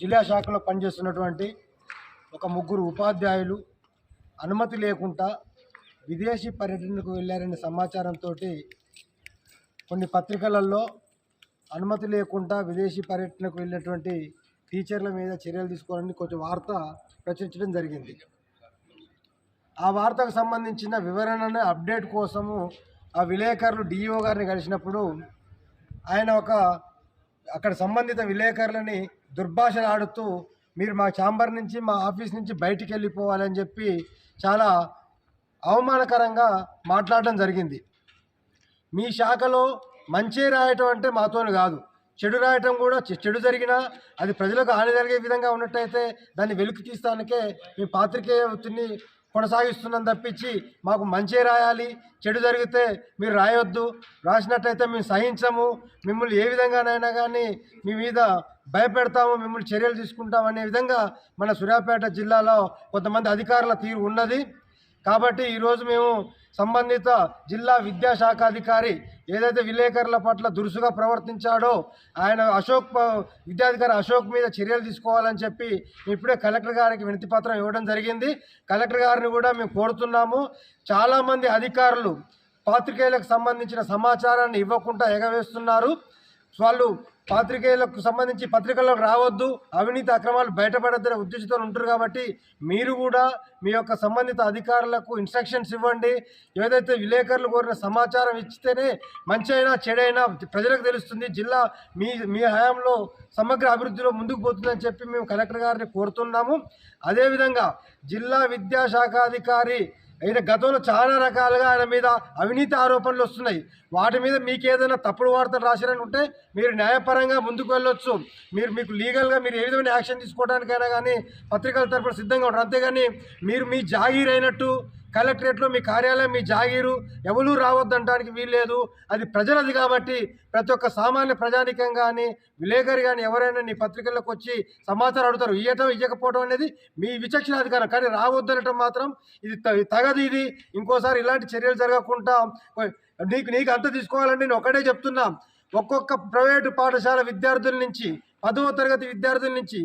జిల్లా శాఖలో పనిచేస్తున్నటువంటి ఒక ముగ్గురు ఉపాధ్యాయులు అనుమతి లేకుండా విదేశీ పర్యటనకు వెళ్ళారనే సమాచారంతో కొన్ని పత్రికలలో అనుమతి లేకుండా విదేశీ పర్యటనకు వెళ్ళినటువంటి టీచర్ల మీద చర్యలు తీసుకోవాలని కొంచెం వార్త ప్రచురించడం జరిగింది. ఆ వార్తకు సంబంధించిన వివరణను అప్డేట్ కోసము ఆ విలేకరులు డిఈఓ గారిని కలిసినప్పుడు ఆయన ఒక అక్కడ సంబంధిత విలేకరులని దుర్భాషలు ఆడుతూ మీరు మా ఛాంబర్ నుంచి మా ఆఫీస్ నుంచి బయటికి వెళ్ళిపోవాలని చెప్పి చాలా అవమానకరంగా మాట్లాడడం జరిగింది. మీ శాఖలో మంచి రాయటం అంటే మాతోని కాదు. చెడు రాయటం కూడా చెడు జరిగినా అది ప్రజలకు హాని జరిగే విధంగా ఉన్నట్టయితే దాన్ని వెలుగు తీస్తానికే మీ పాత్రికేయ వృత్తిని కొనసాగిస్తున్నాం తప్పించి మాకు మంచి రాయాలి. చెడు జరిగితే మీరు రాయొద్దు. రాసినట్టయితే మేము సహించము. మిమ్మల్ని ఏ విధంగానైనా కానీ మీ మీద భయపెడతాము. మిమ్మల్ని చర్యలు తీసుకుంటాం అనే విధంగా మన సూర్యాపేట జిల్లాలో కొంతమంది అధికారుల తీరు ఉన్నది. కాబట్టి ఈరోజు మేము సంబంధిత జిల్లా విద్యాశాఖ అధికారి ఏదైతే విలేకరుల పట్ల దురుసుగా ప్రవర్తించాడో ఆయన అశోక్ విద్యాధికారి అశోక్ మీద చర్యలు తీసుకోవాలని చెప్పి ఇప్పుడే కలెక్టర్ గారికి వినతి పత్రం ఇవ్వడం జరిగింది. కలెక్టర్ గారిని కూడా మేము కోరుతున్నాము. చాలామంది అధికారులు పాత్రికేయులకు సంబంధించిన సమాచారాన్ని ఇవ్వకుండా ఎగవేస్తున్నారు. వాళ్ళు పాత్రికేయులకు సంబంధించి పత్రికల్లో రావద్దు అవినీతి అక్రమాలు బయటపడద్దనే ఉద్దేశంతో ఉంటారు కాబట్టి మీరు కూడా మీ యొక్క సంబంధిత అధికారులకు ఇన్స్ట్రక్షన్స్ ఇవ్వండి. ఏదైతే విలేకరులు కోరిన సమాచారం ఇచ్చితేనే మంచి అయినా చెడైనా ప్రజలకు తెలుస్తుంది జిల్లా మీ మీ హయాంలో సమగ్ర అభివృద్ధిలో ముందుకు పోతుందని చెప్పి మేము కలెక్టర్ గారిని కోరుతున్నాము. అదేవిధంగా జిల్లా విద్యాశాఖాధికారి ఆయన గతంలో చాలా రకాలుగా ఆయన మీద అవినీతి ఆరోపణలు వస్తున్నాయి. వాటి మీద మీకు ఏదైనా తప్పుడు వార్తలు రాశారని ఉంటే మీరు న్యాయపరంగా ముందుకు వెళ్ళొచ్చు. మీరు మీకు లీగల్గా మీరు ఏ విధమైన యాక్షన్ తీసుకోవడానికైనా కానీ పత్రికల తరపున సిద్ధంగా ఉంటారు అంతేగాని మీరు మీ జాగీర్ అయినట్టు కలెక్టరేట్లో మీ కార్యాలయం మీ జాగీరు ఎవరూ రావద్దంటానికి వీల్లేదు. అది ప్రజలది కాబట్టి ప్రతి ఒక్క సామాన్య ప్రజానికం కానీ విలేకరి కానీ ఎవరైనా నీ పత్రికల్లోకి వచ్చి సమాచారం అడుగుతారు. ఇయ్యటం ఇవ్వకపోవడం అనేది మీ విచక్షణ అధికారం కానీ రావద్దనటం మాత్రం ఇది తగదు ఇది. ఇంకోసారి ఇలాంటి చర్యలు జరగకుండా నీకు నీకు అంత తీసుకోవాలని నేను ఒకటే చెప్తున్నా. ఒక్కొక్క ప్రైవేటు పాఠశాల విద్యార్థుల నుంచి పదవ తరగతి విద్యార్థుల నుంచి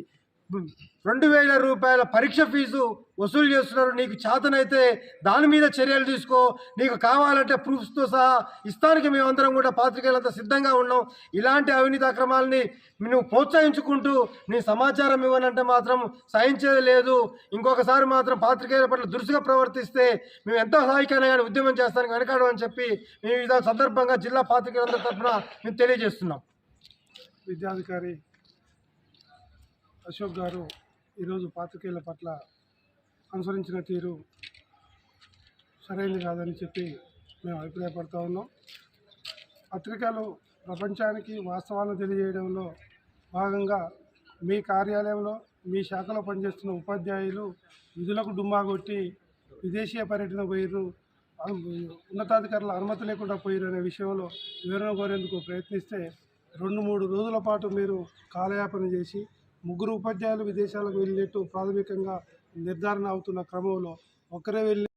రెండు వేల రూపాయల పరీక్ష ఫీజు వసూలు చేస్తున్నారు. నీకు చేతనైతే దాని మీద చర్యలు తీసుకో. నీకు కావాలంటే ప్రూఫ్స్తో సహా ఇస్తానికి మేమందరం కూడా పాత్రికేయులంతా సిద్ధంగా ఉన్నాం. ఇలాంటి అవినీతి అక్రమాలని నువ్వు ప్రోత్సహించుకుంటూ నీ సమాచారం ఇవ్వనంటే మాత్రం సహించేది లేదు. ఇంకొకసారి మాత్రం పాత్రికేయుల పట్ల దురుసుగా ప్రవర్తిస్తే మేము ఎంత సహాయకైనా కానీ ఉద్యమం చేస్తానికి వెనకాడమని చెప్పి మేము ఈ సందర్భంగా జిల్లా పాత్రికేయులందరి తరఫున మేము తెలియజేస్తున్నాం. విద్యాధికారి అశోక్ గారు ఈరోజు పాత్రికేయుల పట్ల అనుసరించిన తీరు సరైనది కాదని చెప్పి మేము అభిప్రాయపడుతూ ఉన్నాం. పత్రికలు ప్రపంచానికి వాస్తవాలను తెలియజేయడంలో భాగంగా మీ కార్యాలయంలో మీ శాఖలో పనిచేస్తున్న ఉపాధ్యాయులు విధులకు డుమ్మా కొట్టి విదేశీయ పర్యటన పోయిర్రు. ఉన్నతాధికారుల అనుమతి లేకుండా పోయిరు అనే విషయంలో వివరణ కోరేందుకు ప్రయత్నిస్తే రెండు మూడు రోజుల పాటు మీరు కాలయాపన చేసి ముగ్గురు ఉపాధ్యాయులు విదేశాలకు వెళ్ళినట్టు ప్రాథమికంగా నిర్ధారణ అవుతున్న క్రమంలో ఒకరే వెళ్ళి